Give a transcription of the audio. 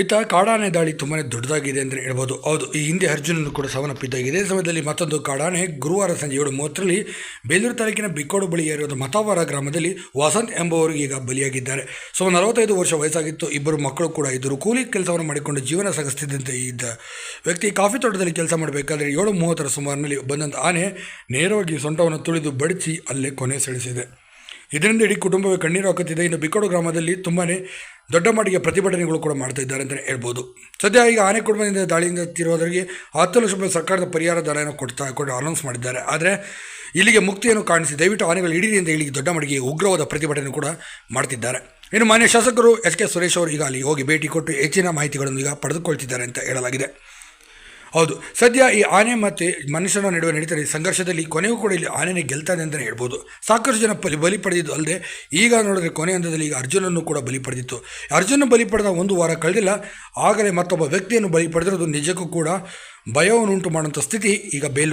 ಇತ್ತ ಕಾಡಾನೆ ದಾಳಿ ತುಂಬಾ ದೊಡ್ಡದಾಗಿದೆ ಅಂತ ಹೇಳ್ಬೋದು. ಹೌದು, ಈ ಹಿಂದೆ ಅರ್ಜುನನ್ನು ಕೂಡ ಸಾವನಪ್ಪಿದ್ದಾಗಿದೆ ಇದೇ ಸಮಯದಲ್ಲಿ ಮತ್ತೊಂದು ಕಾಡಾನೆ, ಗುರುವಾರ ಸಂಜೆ ಏಳು ಮೂವತ್ತರಲ್ಲಿ ಬೇಲೂರು ತಾಲೂಕಿನ ಬಿಕ್ಕೋಡು ಬಳಿ ಇರೋದು ಮತಾವರ ಗ್ರಾಮದಲ್ಲಿ ವಸಂತ್ ಎಂಬುವರಿಗೆ ಈಗ ಬಲಿಯಾಗಿದ್ದಾರೆ. ಸೊ ನಲವತ್ತೈದು ವರ್ಷ ವಯಸ್ಸಾಗಿತ್ತು, ಇಬ್ಬರು ಮಕ್ಕಳು ಕೂಡ ಇದ್ದರು. ಕೂಲಿ ಕೆಲಸವನ್ನು ಮಾಡಿಕೊಂಡು ಜೀವನ ಸಾಗಿಸ್ತಿದ್ದಂತೆ ಇದ್ದ ವ್ಯಕ್ತಿ ಕಾಫಿ ತೋಟದಲ್ಲಿ ಕೆಲಸ ಮಾಡಬೇಕಾದ್ರೆ ಏಳು ಮೂವತ್ತರ ಸುಮಾರಿನಲ್ಲಿ ಬಂದಂಥ ಆನೆ ನೇರವಾಗಿ ಸೊಂಟವನ್ನು ತುಳಿದು ಬಡಿಸಿ ಅಲ್ಲೇ ಕೊನೆ ಸೆಳೆಸಿದೆ ಇದರಿಂದ ಇಡೀ ಕುಟುಂಬವೇ ಕಣ್ಣೀರು ಹಾಕುತ್ತಿದೆ. ಇನ್ನು ಬಿಕ್ಕೋಡು ಗ್ರಾಮದಲ್ಲಿ ತುಂಬಾ ದೊಡ್ಡ ಮಟ್ಟಿಗೆ ಪ್ರತಿಭಟನೆಗಳು ಕೂಡ ಮಾಡ್ತಾ ಇದ್ದಾರೆ ಅಂತಲೇ ಹೇಳ್ಬೋದು. ಸದ್ಯ ಈಗ ಆನೆ ಕುಟುಂಬದಿಂದ ದಾಳಿಯಿಂದ ತಿರುವುದರಿಗೆ ಹತ್ತು ಲಕ್ಷ ರೂಪಾಯಿ ಸರ್ಕಾರದ ಪರಿಹಾರ ದರವನ್ನು ಕೊಡ್ತಾ ಕೊಟ್ಟು ಅನೌನ್ಸ್ ಮಾಡಿದ್ದಾರೆ. ಆದರೆ ಇಲ್ಲಿಗೆ ಮುಕ್ತಿಯನ್ನು ಕಾಣಿಸಿ ದಯವಿಟ್ಟು ಆನೆಗಳು ಹಿಡೀರಿ ಅಂತ ಇಲ್ಲಿಗೆ ದೊಡ್ಡ ಮಟ್ಟಿಗೆ ಉಗ್ರವಾದ ಪ್ರತಿಭಟನೆ ಕೂಡ ಮಾಡ್ತಿದ್ದಾರೆ. ಇನ್ನು ಮಾನ್ಯ ಶಾಸಕರು ಎಸ್ ಕೆ ಸುರೇಶ್ ಅವರು ಈಗ ಅಲ್ಲಿ ಹೋಗಿ ಭೇಟಿ ಕೊಟ್ಟು ಹೆಚ್ಚಿನ ಮಾಹಿತಿಗಳನ್ನು ಈಗ ಪಡೆದುಕೊಳ್ತಿದ್ದಾರೆ ಅಂತ ಹೇಳಲಾಗಿದೆ. ಹೌದು. ಸದ್ಯ ಈ ಆನೆ ಮತ್ತು ಮನುಷ್ಯನ ನಡುವೆ ನಡೀತಾರೆ. ಸಂಘರ್ಷದಲ್ಲಿ ಕೊನೆಗೂ ಕೂಡ ಇಲ್ಲಿ ಆನೆನೇ ಗೆಲ್ತಾನೆ ಅಂತಲೇ ಹೇಳ್ಬೋದು. ಸಾಕಷ್ಟು ಜನ ಬಲಿ ಬಲಿ ಪಡೆದಿದ್ದು ಅಲ್ಲದೆ ಈಗ ನೋಡಿದ್ರೆ ಕೊನೆ ಹಂತದಲ್ಲಿ ಈಗ ಅರ್ಜುನನ್ನು ಕೂಡ ಬಲಿ ಪಡೆದಿತ್ತು. ಅರ್ಜುನ ಬಲಿ ಪಡೆದ ಒಂದು ವಾರ ಕಳೆದಿಲ್ಲ. ಆಗಲೇ ಮತ್ತೊಬ್ಬ ವ್ಯಕ್ತಿಯನ್ನು ಬಲಿ ಪಡೆದಿರೋದು ನಿಜಕ್ಕೂ ಕೂಡ ಭಯವನ್ನು ಉಂಟು ಮಾಡುವಂಥ ಸ್ಥಿತಿ ಈಗ ಬೇಲ್